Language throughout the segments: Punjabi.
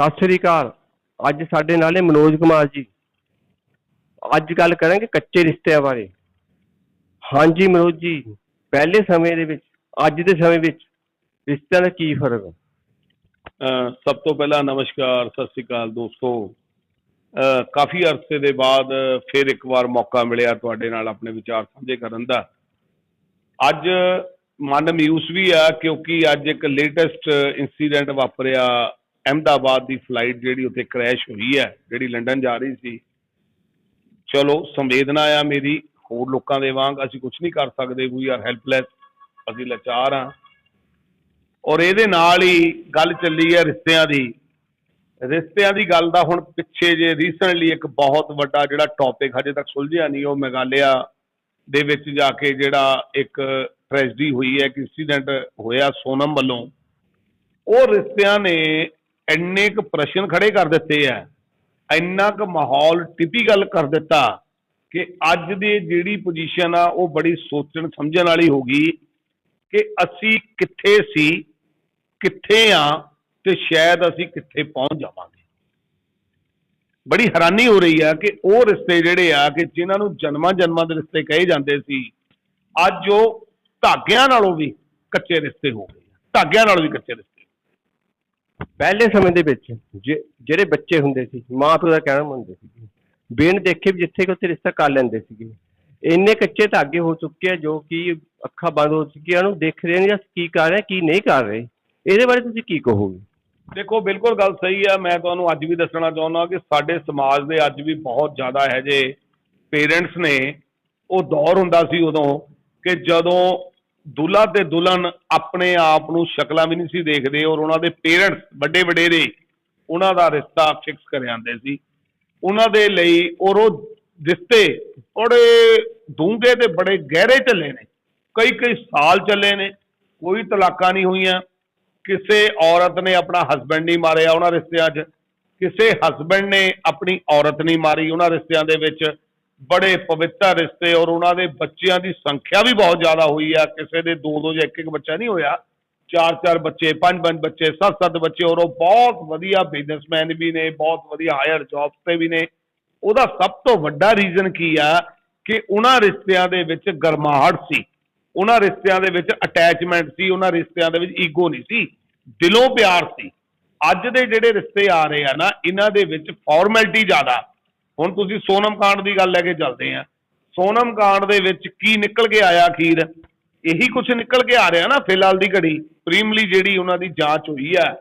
ਸਤਿ ਸ੍ਰੀ ਅਕਾਲ। ਅੱਜ ਸਾਡੇ ਨਾਲ ਹੈ ਮਨੋਜ ਕੁਮਾਰ ਜੀ। ਅੱਜ ਗੱਲ ਕਰਾਂਗੇ ਕੱਚੇ ਰਿਸ਼ਤਿਆਂ ਬਾਰੇ। ਹਾਂਜੀ ਮਨੋਜ ਜੀ, ਪਹਿਲੇ ਸਮੇਂ ਦੇ ਵਿੱਚ, ਅੱਜ ਦੇ ਸਮੇਂ ਵਿੱਚ ਰਿਸ਼ਤਿਆਂ ਦਾ ਕੀ ਫ਼ਰਕ ਹੈ ਸਭ ਤੋਂ ਪਹਿਲਾਂ ਨਮਸਕਾਰ, ਸਤਿ ਸ੍ਰੀ ਅਕਾਲ ਦੋਸਤੋ। ਕਾਫੀ ਅਰਸੇ ਦੇ ਬਾਅਦ ਫਿਰ ਇੱਕ ਵਾਰ ਮੌਕਾ ਮਿਲਿਆ ਤੁਹਾਡੇ ਨਾਲ ਆਪਣੇ ਵਿਚਾਰ ਸਾਂਝੇ ਕਰਨ ਦਾ। ਅੱਜ ਮਨ ਮਯੂਸ ਵੀ ਆ ਕਿਉਂਕਿ ਅੱਜ ਇੱਕ ਲੇਟੈਸਟ ਇਨਸੀਡੈਂਟ ਵਾਪਰਿਆ ਅਹਿਮਦਾਬਾਦ ਦੀ ਫਲਾਈਟ ਜਿਹੜੀ ਉੱਥੇ ਕ੍ਰੈਸ਼ ਹੋਈ ਹੈ, ਜਿਹੜੀ ਲੰਡਨ ਜਾ ਰਹੀ ਸੀ। ਚਲੋ, ਸੰਵੇਦਨਾ ਆ ਮੇਰੀ, ਹੋਰ ਲੋਕਾਂ ਦੇ ਵਾਂਗ ਅਸੀਂ ਕੁਝ ਨਹੀਂ ਕਰ ਸਕਦੇ ਵੀ ਆਰ ਹੈਲਪਲੈਸ ਅਸੀਂ ਲਾਚਾਰ ਹਾਂ। ਔਰ ਇਹਦੇ ਨਾਲ ਹੀ ਗੱਲ ਚੱਲੀ ਹੈ ਰਿਸ਼ਤਿਆਂ ਦੀ। ਰਿਸ਼ਤਿਆਂ ਦੀ ਗੱਲ ਦਾ ਹੁਣ ਪਿੱਛੇ ਜੇ ਰੀਸੈਂਟਲੀ ਇੱਕ ਬਹੁਤ ਵੱਡਾ ਜਿਹੜਾ ਟੌਪਿਕ ਹਜੇ ਤੱਕ ਸੁਲਝਿਆ ਨਹੀਂ, ਉਹ ਮੇਘਾਲਿਆ ਦੇ ਵਿੱਚ ਜਾ ਕੇ ਜਿਹੜਾ ਇੱਕ ਟ੍ਰੈਜਡੀ ਹੋਈ ਹੈ ਕਿ ਇਨਸੀਡੈਂਟ ਹੋਇਆ ਸੋਨਮ ਵੱਲੋਂ। ਉਹ ਰਿਸ਼ਤਿਆਂ ਨੇ ਇੰਨੇ ਕੁ ਪ੍ਰਸ਼ਨ ਖੜੇ ਕਰ ਦਿੱਤੇ ਆ ਇੰਨਾ ਕੁ ਮਾਹੌਲ ਟਿਪੀਕਲ ਕਰ ਦਿੱਤਾ ਕਿ ਅੱਜ ਦੀ ਜਿਹੜੀ ਪੋਜੀਸ਼ਨ ਆ, ਉਹ ਬੜੀ ਸੋਚਣ ਸਮਝਣ ਵਾਲੀ ਹੋ ਗਈ ਕਿ ਅਸੀਂ ਕਿੱਥੇ ਸੀ, ਕਿੱਥੇ ਆ ਤੇ ਸ਼ਾਇਦ ਅਸੀਂ ਕਿੱਥੇ ਪਹੁੰਚ ਜਾਵਾਂਗੇ ਬੜੀ ਹੈਰਾਨੀ ਹੋ ਰਹੀ ਆ ਕਿ ਉਹ ਰਿਸ਼ਤੇ ਜਿਹੜੇ ਆ, ਕਿ ਜਿਨ੍ਹਾਂ ਨੂੰ ਜਨਮਾਂ ਜਨਮਾਂ ਦੇ ਰਿਸ਼ਤੇ ਕਹੇ ਜਾਂਦੇ ਸੀ, ਅੱਜ ਉਹ ਧਾਗਿਆਂ ਨਾਲੋਂ ਵੀ ਕੱਚੇ ਰਿਸ਼ਤੇ ਹੋ ਗਏ ਆ। ਧਾਗਿਆਂ ਨਾਲੋਂ ਵੀ ਕੱਚੇ ਰਿਸ਼ਤੇ ਪਹਿਲੇ ਸਮੇਂ ਦੇ ਵਿੱਚ ਜੇ- ਜਿਹੜੇ ਬੱਚੇ ਹੁੰਦੇ ਸੀ ਮਾਂ ਪਿਓ ਦਾ ਕਹਿਣਾ ਮੰਨਦੇ ਸੀ। ਬਿਨ ਦੇਖੇ ਵੀ ਜਿੱਥੇ ਕਿ ਉੱਥੇ ਰਿਸ਼ਤਾ ਕਰ ਲੈਂਦੇ ਸੀਗੇ। ਇੰਨੇ ਕੱਚੇ ਧਾਗੇ ਹੋ ਚੁੱਕੇ ਆ ਜੋ ਕਿ ਅੱਖਾਂ ਬੰਦ ਹੋ ਚੁੱਕੀਆਂ, ਉਹਨੂੰ ਦੇਖ ਰਹੇ ਨੇ ਜਾਂ ਕੀ ਕਰ ਰਹੇ, ਕੀ ਨਹੀਂ ਕਰ ਰਹੇ। ਇਹਦੇ ਬਾਰੇ ਤੁਸੀਂ ਕੀ ਕਹੋਗੇ? ਦੇਖੋ, ਬਿਲਕੁਲ ਗੱਲ ਸਹੀ ਆ। ਮੈਂ ਤੁਹਾਨੂੰ ਅੱਜ ਵੀ ਦੱਸਣਾ ਚਾਹੁੰਦਾ ਕਿ ਸਾਡੇ ਸਮਾਜ ਦੇ ਅੱਜ ਵੀ ਬਹੁਤ ਜ਼ਿਆਦਾ ਹੈ ਜੇ ਪੇਰੈਂਟਸ ਨੇ। ਉਹ ਦੌਰ ਹੁੰਦਾ ਸੀ ਉਦੋਂ ਕਿ ਜਦੋਂ ਦੁल्हा ਤੇ ਦੁਲਹਨ ਆਪਣੇ ਆਪ ਨੂੰ ਸ਼ਕਲਾਂ ਵੀ ਨਹੀਂ ਸੀ ਦੇਖਦੇ ਔਰ ਉਹਨਾਂ ਦੇ ਪੇਰੈਂਟਸ ਵੱਡੇ ਵਡੇਰੇ ਉਹਨਾਂ ਦਾ ਰਿਸ਼ਤਾ ਫਿਕਸ ਕਰ ਜਾਂਦੇ ਸੀ। ਉਹਨਾਂ ਦੇ ਲਈ ਔਰ ਉਹ ਰਿਸ਼ਤੇ ਬੜੇ ਡੂੰਘੇ ਤੇ ਬੜੇ ਗਹਿਰੇ ਚੱਲੇ ਨੇ। ਕਈ ਕਈ ਸਾਲ ਚੱਲੇ ਨੇ, ਕੋਈ ਤਲਾਕਾਂ ਨਹੀਂ ਹੋਈਆਂ। ਕਿਸੇ ਔਰਤ ਨੇ ਆਪਣਾ ਹਸਬੰਡ ਨਹੀਂ ਮਾਰਿਆ ਉਹਨਾਂ ਰਿਸ਼ਤਿਆਂ 'ਚ। ਕਿਸੇ ਹਸਬੰਡ ਨੇ ਆਪਣੀ ਔਰਤ ਨਹੀਂ ਮਾਰੀ ਉਹਨਾਂ ਰਿਸ਼ਤਿਆਂ ਦੇ ਵਿੱਚ। ਬੜੇ ਪਵਿੱਤਰ ਰਿਸ਼ਤੇ ਔਰ ਉਹਨਾਂ ਦੇ ਬੱਚਿਆਂ ਦੀ ਸੰਖਿਆ ਵੀ ਬਹੁਤ ਜ਼ਿਆਦਾ ਹੋਈ ਆ। ਕਿਸੇ ਦੇ ਦੋ ਦੋ ਜਾਂ ਇੱਕ ਇੱਕ ਬੱਚਾ ਨਹੀਂ ਹੋਇਆ। ਚਾਰ ਚਾਰ ਬੱਚੇ, ਪੰਜ ਪੰਜ ਬੱਚੇ, ਸੱਤ ਸੱਤ ਬੱਚੇ ਔਰ ਉਹ ਬਹੁਤ ਵਧੀਆ ਬਿਜ਼ਨਸਮੈਨ ਵੀ ਨੇ, ਬਹੁਤ ਵਧੀਆ ਹਾਇਰ ਜੌਬਸ ਤੇ ਵੀ ਨੇ। ਉਹਦਾ ਸਭ ਤੋਂ ਵੱਡਾ ਰੀਜ਼ਨ ਕੀ ਆ ਕਿ ਉਹਨਾਂ ਰਿਸ਼ਤਿਆਂ ਦੇ ਵਿੱਚ ਗਰਮਾਹਟ ਸੀ। ਉਹਨਾਂ ਰਿਸ਼ਤਿਆਂ ਦੇ ਵਿੱਚ ਅਟੈਚਮੈਂਟ ਸੀ, ਉਹਨਾਂ ਰਿਸ਼ਤਿਆਂ ਦੇ ਵਿੱਚ ਈਗੋ ਨਹੀਂ ਸੀ, ਦਿਲੋਂ ਪਿਆਰ ਸੀ। ਅੱਜ ਦੇ ਜਿਹੜੇ ਰਿਸ਼ਤੇ ਆ ਰਹੇ ਆ ਨਾ, ਇਹਨਾਂ ਦੇ ਵਿੱਚ ਫਾਰਮੈਲਿਟੀ ਜ਼ਿਆਦਾ। ਹੁਣ ਤੁਸੀਂ ਸੋਨਮ ਕਾਂਡ ਦੀ ਗੱਲ ਲੈ ਕੇ ਚੱਲਦੇ ਆ। ਸੋਨਮ ਕਾਂਡ ਦੇ ਵਿੱਚ ਕੀ ਨਿਕਲ ਕੇ ਆਇਆ ਅਖੀਰ? ਇਹੀ ਕੁਝ ਨਿਕਲ ਕੇ ਆ ਰਿਹਾ ਨਾ ਫਿਲਹਾਲ ਦੀ ਘੜੀ। ਪ੍ਰੀਮਲੀ ਜਿਹੜੀ ਉਹਨਾਂ ਦੀ ਜਾਂਚ ਹੋਈ ਆ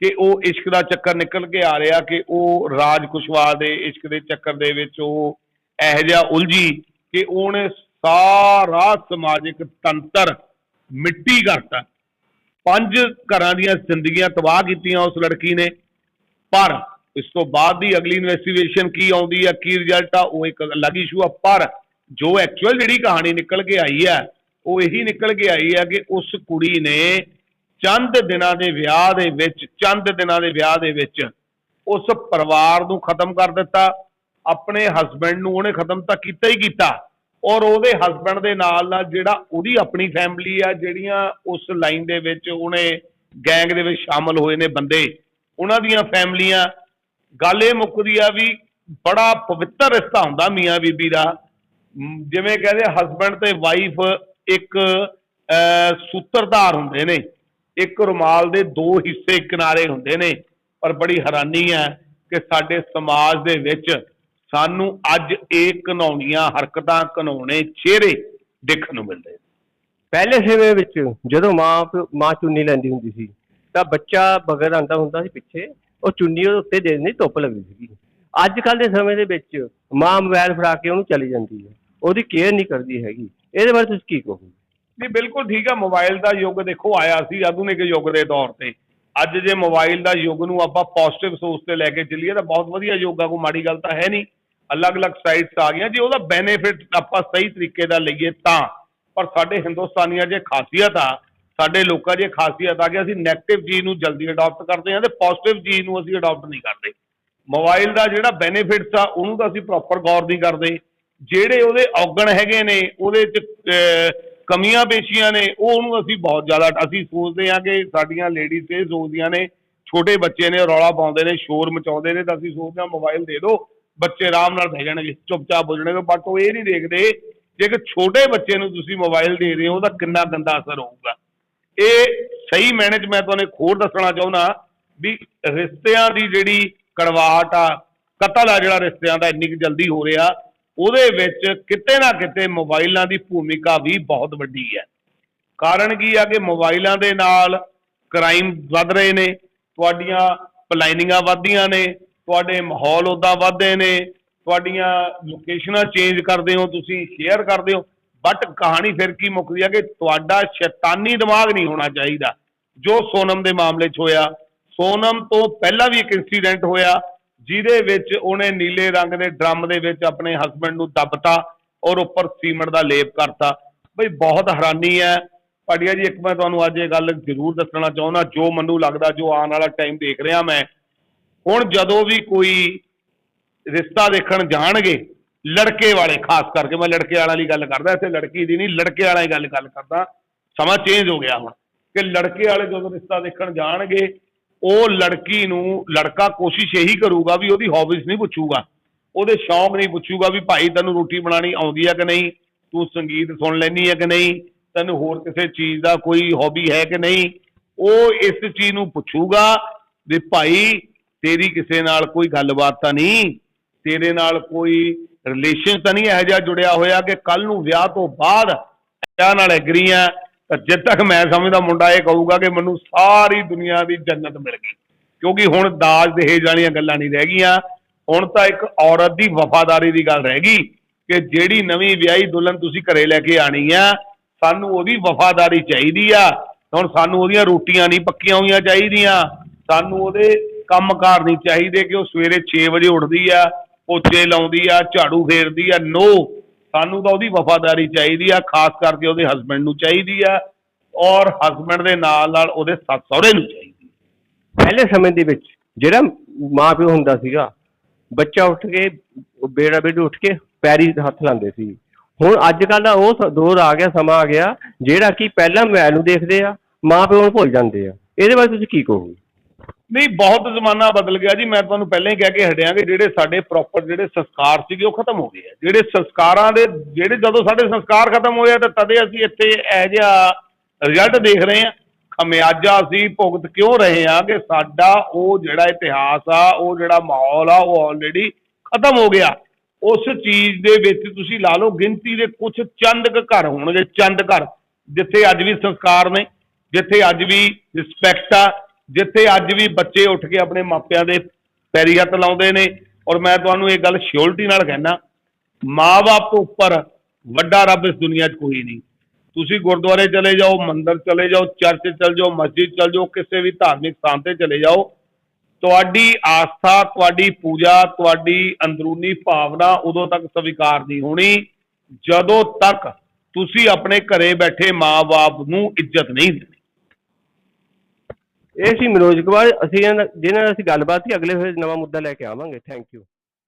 ਕਿ ਉਹ ਇਸ਼ਕ ਦਾ ਚੱਕਰ ਨਿਕਲ ਕੇ ਆ ਰਿਹਾ ਕਿ ਉਹ ਰਾਜ ਕੁਸ਼ਵਾਹਾ ਦੇ ਇਸ਼ਕ ਦੇ ਚੱਕਰ ਦੇ ਵਿੱਚ ਉਹ ਇਹੋ ਜਿਹਾ ਉਲਝੀ ਕਿ ਉਹਨੇ ਸਾਰਾ ਸਮਾਜਿਕ ਤੰਤਰ ਮਿੱਟੀ ਕਰਤਾ। ਪੰਜ ਘਰਾਂ ਦੀਆਂ ਜ਼ਿੰਦਗੀਆਂ ਤਬਾਹ ਕੀਤੀਆਂ ਉਸ ਲੜਕੀ ਨੇ। ਪਰ ਇਸ ਤੋਂ ਬਾਅਦ ਦੀ ਅਗਲੀ ਇਨਵੈਸਟੀਗੇਸ਼ਨ ਕੀ ਆਉਂਦੀ ਹੈ ਕੀ ਰਿਜ਼ਲਟ ਆ, ਉਹ ਇੱਕ ਅਲੱਗ ਇਸ਼ੂ ਆ। ਪਰ ਜੋ ਐਕਚੁਅਲ ਜਿਹੜੀ ਕਹਾਣੀ ਨਿਕਲ ਕੇ ਆਈ ਹੈ ਉਹ ਇਹੀ ਨਿਕਲ ਕੇ ਆਈ ਹੈ ਕਿ ਉਸ ਕੁੜੀ ਨੇ ਚੰਦ ਦਿਨਾਂ ਦੇ ਵਿਆਹ ਦੇ ਵਿੱਚ, ਚੰਦ ਦਿਨਾਂ ਦੇ ਵਿਆਹ ਦੇ ਵਿੱਚ ਉਸ ਪਰਿਵਾਰ ਨੂੰ ਖਤਮ ਕਰ ਦਿੱਤਾ। ਆਪਣੇ ਹਸਬੰਡ ਨੂੰ ਉਹਨੇ ਖਤਮ ਤਾਂ ਕੀਤਾ ਹੀ ਕੀਤਾ। ਔਰ ਉਹਦੇ ਹਸਬੰਡ ਦੇ ਨਾਲ ਨਾਲ ਜਿਹੜਾ ਉਹਦੀ ਆਪਣੀ ਫੈਮਿਲੀ ਆ, ਜਿਹੜੀਆਂ ਉਸ ਲਾਈਨ ਦੇ ਵਿੱਚ ਉਹਨੇ ਗੈਂਗ ਦੇ ਵਿੱਚ ਸ਼ਾਮਲ ਹੋਏ ਨੇ ਬੰਦੇ, ਉਹਨਾਂ ਦੀਆਂ ਫੈਮਲੀਆਂ ਗੱਲ ਇਹ ਮੁੱਕਦੀ ਆ ਵੀ ਬੜਾ ਪਵਿੱਤਰ ਰਿਸ਼ਤਾ ਹੁੰਦਾ ਮੀਆਂ ਬੀਬੀ ਦਾ। ਮ, ਜਿਵੇਂ ਕਹਿੰਦੇ ਹਸਬੰਡ ਤੇ ਵਾਈਫ ਇੱਕ ਸੂਤਰਧਾਰ ਹੁੰਦੇ ਨੇ। ਇੱਕ ਰੁਮਾਲ ਦੇ ਦੋ ਹਿੱਸੇ ਕਿਨਾਰੇ ਹੁੰਦੇ ਨੇ। ਪਰ ਬੜੀ ਹੈਰਾਨੀ ਹੈ ਕਿ ਸਾਡੇ ਸਮਾਜ ਦੇ ਵਿੱਚ ਸਾਨੂੰ ਅੱਜ ਇਹ ਘਿਨਾਉਣੀਆਂ ਹਰਕਤਾਂ ਘਿਨਾਉਣੇ ਚਿਹਰੇ ਦੇਖਣ ਨੂੰ ਮਿਲਦੇ ਪਹਿਲੇ ਸਮੇਂ ਵਿੱਚ ਜਦੋਂ ਮਾਂ ਮਾਂ ਚੁੰਨੀ ਲੈਂਦੀ ਹੁੰਦੀ ਸੀ ਤਾਂ ਬੱਚਾ ਬਗਰ ਆਂਦਾ ਹੁੰਦਾ ਸੀ ਪਿੱਛੇ ਉਹ ਚੁੰਨੀ ਉਹਦੇ ਉੱਤੇ ਦੇ ਦਿੰਦੀ, ਧੁੱਪ ਲੱਗਦੀ ਸੀਗੀ। ਅੱਜ ਕੱਲ ਦੇ ਸਮੇਂ ਦੇ ਵਿੱਚ ਮਾਂ ਮੋਬਾਈਲ ਫੜਾ ਕੇ ਉਹਨੂੰ ਚਲੀ ਜਾਂਦੀ ਹੈ। ਉਹਦੀ ਕੇਅਰ ਨਹੀਂ ਕਰਦੀ ਹੈਗੀ। ਇਹਦੇ ਬਾਰੇ ਤੁਸੀਂ ਕੀ ਕਹੋਗੇ? ਨਹੀਂ, ਬਿਲਕੁਲ ਠੀਕ ਆ। ਮੋਬਾਈਲ ਦਾ ਯੁੱਗ ਦੇਖੋ, ਆਇਆ ਸੀ ਆਧੁਨਿਕ ਯੁੱਗ ਦੇ ਤੌਰ ਤੇ। ਅੱਜ ਜੇ ਮੋਬਾਈਲ ਦਾ ਯੁੱਗ ਨੂੰ ਆਪਾਂ ਪੋਜ਼ਿਟਿਵ ਸੋਚ ਤੇ ਲੈ ਕੇ ਚੱਲੀਏ, ਤਾਂ ਬਹੁਤ ਵਧੀਆ ਯੁੱਗ ਆ। ਕੋਈ ਮਾੜੀ ਗੱਲ ਤਾਂ ਹੈ ਨਹੀਂ। ਅਲੱਗ-ਅਲੱਗ ਸਾਈਟਸ ਆ ਗਈਆਂ। ਜੇ ਉਹਦਾ ਬੈਨੀਫਿਟ ਆਪਾਂ ਸਹੀ ਤਰੀਕੇ ਦਾ ਲਈਏ ਤਾਂ। ਪਰ ਸਾਡੇ ਹਿੰਦੁਸਤਾਨੀਆਂ 'ਚ ਇਹ ਖਾਸੀਅਤ ਆ ਸਾਡੇ ਲੋਕਾਂ 'ਚ ਇਹ ਖਾਸੀਅਤ ਆ ਕਿ ਅਸੀਂ 네ਗੇਟਿਵ ਚੀਜ਼ ਨੂੰ ਜਲਦੀ ਅਡਾਪਟ ਕਰਦੇ ਹਾਂ ਤੇ ਪੋਜ਼ਿਟਿਵ ਚੀਜ਼ ਨੂੰ ਅਸੀਂ ਅਡਾਪਟ ਨਹੀਂ ਕਰਦੇ। ਮੋਬਾਈਲ ਦਾ ਜਿਹੜਾ ਬੈਨੀਫਿਟਸ ਆ, ਉਹਨੂੰ ਤਾਂ ਅਸੀਂ ਪ੍ਰੋਪਰ ਗੌਰ ਨਹੀਂ ਕਰਦੇ। ਜਿਹੜੇ ਉਹਦੇ ਔਗਣ ਹੈਗੇ ਨੇ, ਉਹਦੇ 'ਚ ਕਮੀਆਂ ਪੇਸ਼ੀਆਂ ਨੇ, ਉਹ ਉਹਨੂੰ ਅਸੀਂ ਬਹੁਤ ਜ਼ਿਆਦਾ, ਅਸੀਂ ਸੋਚਦੇ ਹਾਂ ਕਿ ਸਾਡੀਆਂ ਲੇਡੀਜ਼ ਇਹ ਸੋਚਦੀਆਂ ਨੇ, ਛੋਟੇ ਬੱਚੇ ਨੇ, ਰੌਲਾ ਪਾਉਂਦੇ ਨੇ, ਸ਼ੋਰ ਮਚਾਉਂਦੇ ਨੇ, ਤਾਂ ਅਸੀਂ ਸੋਚਦੇ ਹਾਂ ਮੋਬਾਈਲ ਦੇ ਦਿਓ, ਬੱਚੇ ਆਰਾਮ ਨਾਲ ਬਹਿ ਜਾਣਗੇ, ਚੁੱਪਚਾਪ ਹੋ ਜਾਣਗੇ ਬਟ ਉਹ ਇਹ ਨਹੀਂ ਦੇਖਦੇ ਜੇ ਕਿ ਛੋਟੇ ਬੱਚੇ ਨੂੰ ਤੁਸੀਂ ਮੋਬਾਈਲ ਦੇ ਰਹੇ ਹੋ ਤਾਂ ਕਿੰਨਾ ਗੰਦਾ ਅਸਰ ਹੋਊਗਾ। ਇਹ ਸਹੀ ਮੈਨੇ ਚ ਮੈਂ ਤੁਹਾਨੂੰ ਇੱਕ ਹੋਰ ਦੱਸਣਾ ਚਾਹੁੰਦਾ ਵੀ ਰਿਸ਼ਤਿਆਂ ਦੀ ਜਿਹੜੀ ਕੜਵਾਹਟ ਆ, ਕਤਲ ਆ ਜਿਹੜਾ ਰਿਸ਼ਤਿਆਂ ਦਾ ਇੰਨੀ ਕੁ ਜਲਦੀ ਹੋ ਰਿਹਾ, ਉਹਦੇ ਵਿੱਚ ਕਿਤੇ ਨਾ ਕਿਤੇ ਮੋਬਾਈਲਾਂ ਦੀ ਭੂਮਿਕਾ ਵੀ ਬਹੁਤ ਵੱਡੀ ਹੈ। ਕਾਰਨ ਕੀ ਆ ਕਿ ਮੋਬਾਈਲਾਂ ਦੇ ਨਾਲ ਕ੍ਰਾਈਮ ਵੱਧ ਰਹੇ ਨੇ, ਤੁਹਾਡੀਆਂ ਪਲਾਈਨਿੰਗਾਂ ਵੱਧਦੀਆਂ ਨੇ, ਤੁਹਾਡੇ ਮਾਹੌਲ ਉਦਾਂ ਵੱਧਦੇ ਨੇ, ਤੁਹਾਡੀਆਂ ਲੋਕੇਸ਼ਨਾਂ ਚੇਂਜ ਕਰਦੇ ਹੋ ਤੁਸੀਂ ਸ਼ੇਅਰ ਕਰਦੇ ਹੋ। ਬਟ ਕਹਾਣੀ ਫਿਰ ਕੀ ਮੁੱਕਦੀ ਆ ਕਿ ਤੁਹਾਡਾ ਸ਼ੈਤਾਨੀ ਦਿਮਾਗ ਨਹੀਂ ਹੋਣਾ ਚਾਹੀਦਾ। ਜੋ ਸੋਨਮ ਦੇ ਮਾਮਲੇ 'ਚ ਹੋਇਆ, ਸੋਨਮ ਤੋਂ ਪਹਿਲਾਂ ਵੀ ਇੱਕ ਇਨਸੀਡੈਂਟ ਹੋਇਆ, ਜਿਹਦੇ ਵਿੱਚ ਉਹਨੇ ਨੀਲੇ ਰੰਗ ਦੇ ਡਰਮ ਦੇ ਵਿੱਚ ਆਪਣੇ ਹਸਬੰਡ ਨੂੰ ਦੱਬਤਾ ਔਰ ਉੱਪਰ ਸੀਮੈਂਟ ਦਾ ਲੇਪ ਕਰਤਾ। ਬਈ ਬਹੁਤ ਹੈਰਾਨੀ ਹੈ। ਭਾਟੀਆ ਜੀ, ਇੱਕ ਮੈਂ ਤੁਹਾਨੂੰ ਅੱਜ ਇਹ ਗੱਲ ਜ਼ਰੂਰ ਦੱਸਣਾ ਚਾਹੁੰਦਾ, ਜੋ ਮੈਨੂੰ ਲੱਗਦਾ, ਜੋ ਆਉਣ ਵਾਲਾ ਟਾਈਮ ਦੇਖ ਰਿਹਾ ਮੈਂ, ਹੁਣ ਜਦੋਂ ਵੀ ਕੋਈ ਰਿਸ਼ਤਾ ਦੇਖਣ ਜਾਣਗੇ ਲੜਕੇ ਵਾਲੇ, ਖਾਸ ਕਰਕੇ ਮੈਂ ਲੜਕੇ ਵਾਲਿਆਂ ਦੀ ਗੱਲ ਕਰਦਾ, ਇੱਥੇ ਲੜਕੀ ਦੀ ਨਹੀਂ, ਲੜਕੇ ਵਾਲਿਆਂ ਦੀ ਗੱਲ ਗੱਲ ਕਰਦਾ। ਸਮਾਂ ਚੇਂਜ ਹੋ ਗਿਆ ਹੁਣ, ਕਿ ਲੜਕੇ ਵਾਲੇ ਜਦੋਂ ਰਿਸ਼ਤਾ ਦੇਖਣ ਜਾਣਗੇ, ਉਹ ਲੜਕੀ ਨੂੰ ਲੜਕਾ ਕੋਸ਼ਿਸ਼ ਇਹੀ ਕਰੂਗਾ ਵੀ ਉਹਦੀ ਹੌਬੀਜ਼ ਨਹੀਂ ਪੁੱਛੂਗਾ। ਉਹਦੇ ਸ਼ੌਂਕ ਨਹੀਂ ਪੁੱਛੂਗਾ ਵੀ ਭਾਈ ਤੈਨੂੰ ਰੋਟੀ ਬਣਾਉਣੀ ਆਉਂਦੀ ਹੈ ਕਿ ਨਹੀਂ, ਤੂੰ ਸੰਗੀਤ ਸੁਣ ਲੈਂਦੀ ਹੈ ਕਿ ਨਹੀਂ, ਤੈਨੂੰ ਹੋਰ ਕਿਸੇ ਚੀਜ਼ ਦਾ ਕੋਈ ਹੌਬੀ ਹੈ ਕਿ ਨਹੀਂ। ਉਹ ਇਸ ਚੀਜ਼ ਨੂੰ ਪੁੱਛੂਗਾ ਵੀ ਭਾਈ ਤੇਰੀ ਕਿਸੇ ਨਾਲ ਕੋਈ ਗੱਲਬਾਤ ਤਾਂ ਨਹੀਂ ਤੇਰੇ ਨਾਲ ਕੋਈ ਰਿਲੇਸ਼ਨ ਤਾਂ ਨਹੀਂ ਇਹੋ ਜਿਹਾ ਜੁੜਿਆ ਹੋਇਆ ਕਿ ਕੱਲ ਨੂੰ ਵਿਆਹ ਤੋਂ ਬਾਅਦ ਵਿਆਹ ਨਾਲ ਐਗਰੀ ਆ, ਤਾਂ ਜਦ ਤੱਕ ਮੈਂ ਸਮਝਦਾ ਮੁੰਡਾ ਇਹ ਕਹੂਗਾ ਕਿ ਮੈਨੂੰ ਸਾਰੀ ਦੁਨੀਆ ਦੀ ਜੰਨਤ ਮਿਲ ਗਈ। ਕਿਉਂਕਿ ਹੁਣ ਦਾਜ ਦਹੇਜ ਵਾਲੀਆਂ ਗੱਲਾਂ ਨਹੀਂ ਰਹਿ ਗਈਆਂ। ਹੁਣ ਤਾਂ ਇੱਕ ਔਰਤ ਦੀ ਵਫਾਦਾਰੀ ਦੀ ਗੱਲ ਰਹਿ ਗਈ ਕਿ ਜਿਹੜੀ ਨਵੀਂ ਵਿਆਹੀ ਦੁਲਹਨ ਤੁਸੀਂ ਘਰੇ ਲੈ ਕੇ ਆਣੀ ਆ, ਸਾਨੂੰ ਉਹਦੀ ਵਫਾਦਾਰੀ ਚਾਹੀਦੀ ਆ। ਹੁਣ ਸਾਨੂੰ ਉਹਦੀਆਂ ਰੋਟੀਆਂ ਨਹੀਂ ਪੱਕੀਆਂ ਹੋਈਆਂ ਚਾਹੀਦੀਆਂ। ਸਾਨੂੰ ਉਹਦੇ ਕੰਮਕਾਰ ਨਹੀਂ ਚਾਹੀਦੇ ਕਿ ਉਹ ਸਵੇਰੇ 6 ਵਜੇ ਉੱਠਦੀ ਆ। ਪੋਚੇ ਲਾਉਂਦੀ ਆ, ਝਾੜੂ ਫੇਰਦੀ ਆ ਨੋ ਸਾਨੂੰ ਤਾਂ ਉਹਦੀ ਵਫਾਦਾਰੀ ਚਾਹੀਦੀ ਆ, ਖਾਸ ਕਰਕੇ ਉਹਦੇ ਹਸਬੰਡ ਨੂੰ ਚਾਹੀਦੀ ਆ ਔਰ ਹਸਬੰਡ ਦੇ ਨਾਲ ਨਾਲ ਉਹਦੇ ਸੱਸ ਸਹੁਰੇ ਨੂੰ ਚਾਹੀਦੀ ਪਹਿਲੇ ਸਮੇਂ ਦੇ ਵਿੱਚ ਜਿਹੜਾ ਮਾਂ ਪਿਓ ਹੁੰਦਾ ਸੀਗਾ, ਬੱਚਾ ਉੱਠ ਕੇ ਬੇੜਾ ਬੇੜ ਉੱਠ ਕੇ ਪੈਰੀ ਹੱਥ ਲਾਉਂਦੇ ਸੀ। ਹੁਣ ਅੱਜ ਕੱਲ੍ਹ ਦਾ ਉਹ ਸ- ਦੌਰ ਆ ਗਿਆ, ਸਮਾਂ ਆ ਗਿਆ, ਜਿਹੜਾ ਕਿ ਪਹਿਲਾਂ ਮੋਬਾਈਲ ਨੂੰ ਦੇਖਦੇ ਆ ਮਾਂ ਪਿਓ ਨੂੰ ਭੁੱਲ ਜਾਂਦੇ ਆ। ਇਹਦੇ ਬਾਰੇ ਤੁਸੀਂ ਕੀ ਕਹੋਗੇ? ਨਹੀਂ, ਬਹੁਤ ਜ਼ਮਾਨਾ ਬਦਲ ਗਿਆ ਜੀ। ਮੈਂ ਤੁਹਾਨੂੰ ਪਹਿਲਾਂ ਹੀ ਕਹਿ ਕੇ ਹਟਿਆ ਕਿ ਜਿਹੜੇ ਸਾਡੇ ਪ੍ਰੋਪਰ ਜਿਹੜੇ ਸੰਸਕਾਰ ਸੀਗੇ, ਉਹ ਖਤਮ ਹੋ ਗਏ ਆ। ਜਿਹੜੇ ਸੰਸਕਾਰਾਂ ਦੇ ਜਿਹੜੇ ਜਦੋਂ ਸਾਡੇ ਸੰਸਕਾਰ ਖਤਮ ਹੋਏ ਆ, ਤਾਂ ਤਦੇ ਅਸੀਂ ਇੱਥੇ ਇਹ ਜਿਹਾ ਰਿਜ਼ਲਟ ਦੇਖ ਰਹੇ ਆ। ਖਮਿਆਜਾ ਅਸੀਂ ਭੁਗਤ ਕਿਉਂ ਰਹੇ ਆ ਕਿ ਸਾਡਾ ਉਹ ਜਿਹੜਾ ਇਤਿਹਾਸ ਆ, ਉਹ ਜਿਹੜਾ ਮਾਹੌਲ ਆ, ਉਹ ਆਲਰੇਡੀ ਖਤਮ ਹੋ ਗਿਆ। ਉਸ ਚੀਜ਼ ਦੇ ਵਿੱਚ ਤੁਸੀਂ ਲਾ ਲਓ, ਗਿਣਤੀ ਦੇ ਕੁਝ ਚੰਦ ਘਰ ਹੋਣਗੇ। ਚੰਦ ਘਰ, ਜਿੱਥੇ ਅੱਜ ਵੀ ਸੰਸਕਾਰ ਨੇ, ਜਿੱਥੇ ਅੱਜ ਵੀ ਰਿਸਪੈਕਟ ਆ ਜਿੱਥੇ ਅੱਜ ਵੀ ਬੱਚੇ ਉੱਠ ਕੇ ਆਪਣੇ ਮਾਪਿਆਂ ਦੇ ਪੈਰੀ ਹੱਥ ਲਾਉਂਦੇ ਨੇ। ਔਰ ਮੈਂ ਤੁਹਾਨੂੰ ਇਹ ਗੱਲ ਸ਼ਿਓਰਟੀ ਨਾਲ ਕਹਿਣਾ ਮਾਂ-ਬਾਪ ਤੋਂ ਉੱਪਰ ਵੱਡਾ ਰੱਬ ਇਸ ਦੁਨੀਆ 'ਚ ਕੋਈ ਨਹੀਂ। ਤੁਸੀਂ ਗੁਰਦੁਆਰੇ ਚਲੇ ਜਾਓ, ਮੰਦਿਰ ਚਲੇ ਜਾਓ, ਚਰਚ ਚਲੇ ਜਾਓ, ਮਸਜਿਦ ਚਲੇ ਜਾਓ, ਕਿਸੇ ਵੀ ਧਾਰਮਿਕ ਸਥਾਨ ਤੇ ਚਲੇ ਜਾਓ। ਤੁਹਾਡੀ ਆਸਥਾ, ਤੁਹਾਡੀ ਪੂਜਾ, ਤੁਹਾਡੀ ਅੰਦਰੂਨੀ ਭਾਵਨਾ ਉਦੋਂ ਤੱਕ ਸਵੀਕਾਰ ਨਹੀਂ ਹੋਣੀ, ਜਦੋਂ ਤੱਕ ਤੁਸੀਂ ਆਪਣੇ ਘਰੇ ਬੈਠੇ ਮਾਂ-ਬਾਪ ਨੂੰ ਇੱਜ਼ਤ ਨਹੀਂ ਦੇਣੀ ਇਹ ਸੀ ਮਨੋਜ ਕੁਮਾਰ, ਅਸੀਂ ਇਹਨਾਂ ਜਿਹਨਾਂ ਨਾਲ ਅਸੀਂ ਗੱਲਬਾਤ ਸੀ, ਅਗਲੇ ਫਿਰ ਨਵਾਂ ਮੁੱਦਾ ਲੈ ਕੇ ਆਵਾਂਗੇ। Thank you